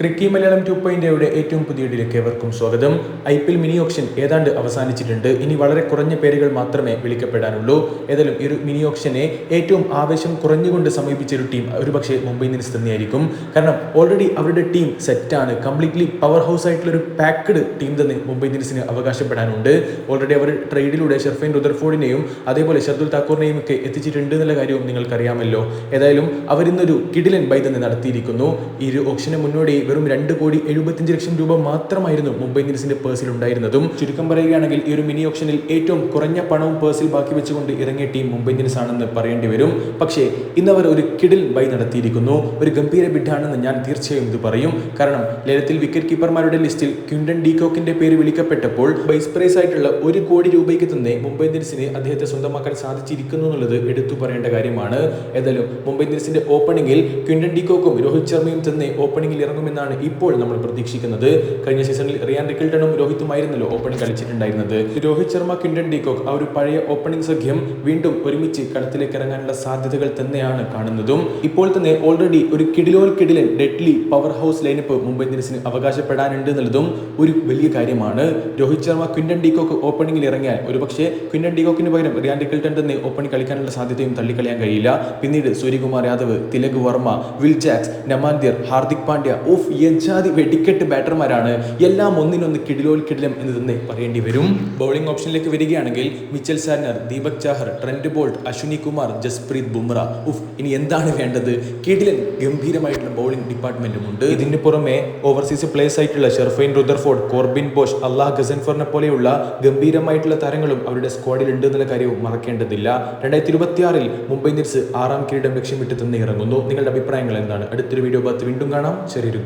ക്രിക്കി Malayalam to പോയിന്റയുടെ ഏറ്റവും പുതിയ ഇടയിലേക്ക് ഏവർക്കും സ്വാഗതം. I P L mini auction ഏതാണ്ട് അവസാനിച്ചിട്ടുണ്ട്. ഇനി വളരെ കുറഞ്ഞ പേരുകൾ മാത്രമേ വിളിക്കപ്പെടാനുള്ളൂ. ഏതായാലും ഈ ഒരു മിനി ഓപ്ഷനെ ഏറ്റവും ആവേശം കുറഞ്ഞുകൊണ്ട് സമീപിച്ച ഒരു ടീം ഒരുപക്ഷെ മുംബൈ ഇന്ത്യൻസ് തന്നെയായിരിക്കും. കാരണം ഓൾറെഡി അവരുടെ ടീം സെറ്റാണ് കംപ്ലീറ്റ്ലി പവർ ഹൗസ് ആയിട്ടുള്ള ഒരു പാക്ക്ഡ് ടീം തന്നെ മുംബൈ ഇന്ത്യൻസിന് അവകാശപ്പെടാനുണ്ട്. ഓൾറെഡി അവർ ട്രേഡിലൂടെ ഷെർഫൈൻ റുദർഫോർഡിനെയും അതേപോലെ ഷർദുൽ താക്കൂറിനെയും ഒക്കെ എത്തിച്ചിട്ടുണ്ട് എന്നുള്ള കാര്യവും നിങ്ങൾക്കറിയാമല്ലോ. ഏതായാലും അവരിന്നൊരു കിടിലൻ ബൈ തന്നെ നടത്തിയിരിക്കുന്നു. ഈ ഒരു ഓപ്ഷന് മുന്നോടി വെറും രണ്ട് കോടി എഴുപത്തിയഞ്ച് ലക്ഷം രൂപ മാത്രമായിരുന്നു മുംബൈ ഇന്ത്യൻസിന്റെ പേഴ്സിൽ ഉണ്ടായിരുന്നതും. ചുരുക്കം പറയുകയാണെങ്കിൽ ഈ ഒരു മിനി ഓപ്ഷനിൽ ഏറ്റവും കുറഞ്ഞ പണവും പേഴ്സിൽ ബാക്കി വെച്ചുകൊണ്ട് ഇറങ്ങിയ ടീം മുംബൈ ഇന്ത്യൻസ് ആണെന്ന് പറയേണ്ടി വരും. പക്ഷേ ഇന്നവർ ഒരു കിടിൽ ബൈ നടത്തിയിരിക്കുന്നു. ഒരു ഗംഭീര ബിഡാണെന്ന് ഞാൻ തീർച്ചയായും ഇത് പറയും. കാരണം ലേലത്തിൽ വിക്കറ്റ് കീപ്പർമാരുടെ ലിസ്റ്റിൽ ക്യുണ്ടൻ ഡീകോക്കിന്റെ പേര് വിളിക്കപ്പെട്ടപ്പോൾ ബൈസ് പ്രൈസ് ആയിട്ടുള്ള ഒരു കോടി രൂപയ്ക്ക് തന്നെ മുംബൈ ഇന്ത്യൻസിന് അദ്ദേഹത്തെ സ്വന്തമാക്കാൻ സാധിച്ചിരിക്കുന്നു എന്നുള്ളത് എടുത്തു പറയേണ്ട കാര്യമാണ്. ഏതായാലും മുംബൈ ഇന്ത്യൻസിന്റെ ഓപ്പണിംഗിൽ ക്വിൻഡൻ ഡീകോക്കും രോഹിത് ശർമ്മയും തന്നെ ഓപ്പണിംഗിൽ ഇറങ്ങുമെന്നാണ് ഇപ്പോൾ നമ്മൾ പ്രതീക്ഷിക്കുന്നത്. കഴിഞ്ഞ സീസണിൽ റിയാൻ റിക്കിൾട്ടണും രോഹിത്തുമായിരുന്നല്ലോ opening കളിച്ചിട്ടുണ്ടായിരുന്നത്. Rohit Sharma Quinton de Kock ആ ഒരു പഴയ ഓപ്പണിംഗ് സഖ്യം വീണ്ടും ഒരുമിച്ച് കളത്തിലേക്ക് ഇറങ്ങാനുള്ള സാധ്യതകൾ തന്നെയാണ് കാണുന്നതും. ഇപ്പോൾ തന്നെ ഓൾറെഡി ഒരു കിടിലോൽ കിടിലൻ deadly power house lineup Mumbai ഇന്ത്യൻസിന് അവകാശപ്പെടാനുണ്ട് എന്നുള്ളതും ഒരു വലിയ കാര്യമാണ്. Rohit Sharma Quinton de Kock ഓപ്പണിംഗിൽ ഇറങ്ങിയാൽ ഒരുപക്ഷെ ക്വിൻഡൻ ഡീകോക്കിന് പകരം റിയാൻ റിക്കിൾട്ടൺ തന്നെ ഓപ്പണിംഗ് കളിക്കാനുള്ള സാധ്യതയും തള്ളിക്കളയാൻ കഴിയില്ല. പിന്നീട് സൂര്യകുമാർ യാദവ് തിലക് വർമ്മ വിൽ ജാക്സ് നമാന്തിയർ ഹാർദിക് പാണ്ഡ്യ ഓഫ് യജാതി വെടിക്കെട്ട് ബാറ്റർമാരാണ്. എല്ലാം ഒന്നിനൊന്ന് കിടിലോൽ കിടിലം എന്ന് തന്നെ പറയേണ്ടി വരും. ബൗളിംഗ് ഓപ്ഷനിലേക്ക് വരികയാണെങ്കിൽ Mitchell Santner Deepak Chahar Trent Boult Ashwani Kumar Jasprit Bumrah. ഉഫ് ഇനി എന്താണ് വേണ്ടത്? കിടിലൻ ഗംഭീരമായിട്ടുള്ള ബൗളിംഗ് ഡിപ്പാർട്ട്മെന്റും ഉണ്ട് ഇതിന് പുറമെ ഓവർസീസ് പ്ലേസ് ആയിട്ടുള്ള Sherfane Rutherford Corbin Bosch Allah ഗസൻഫറിനെ പോലെയുള്ള ഗംഭീരമായിട്ടുള്ള താരങ്ങളും അവരുടെ സ്ക്വാഡിൽ ഉണ്ട് എന്നുള്ള കാര്യവും മറക്കേണ്ടതില്ല. രണ്ടായിരത്തി ഇരുപത്തിയാറിൽ മുംബൈ ഇന്ത്യൻസ് ആറാം കിരീടം ലക്ഷ്യമിട്ട് തന്നെ ഇറങ്ങുന്നു. നിങ്ങളുടെ അഭിപ്രായങ്ങൾ എന്താണ്? അടുത്തൊരു വീഡിയോ ഭാഗത്ത് വീണ്ടും കാണാം. ചെറിയൊരു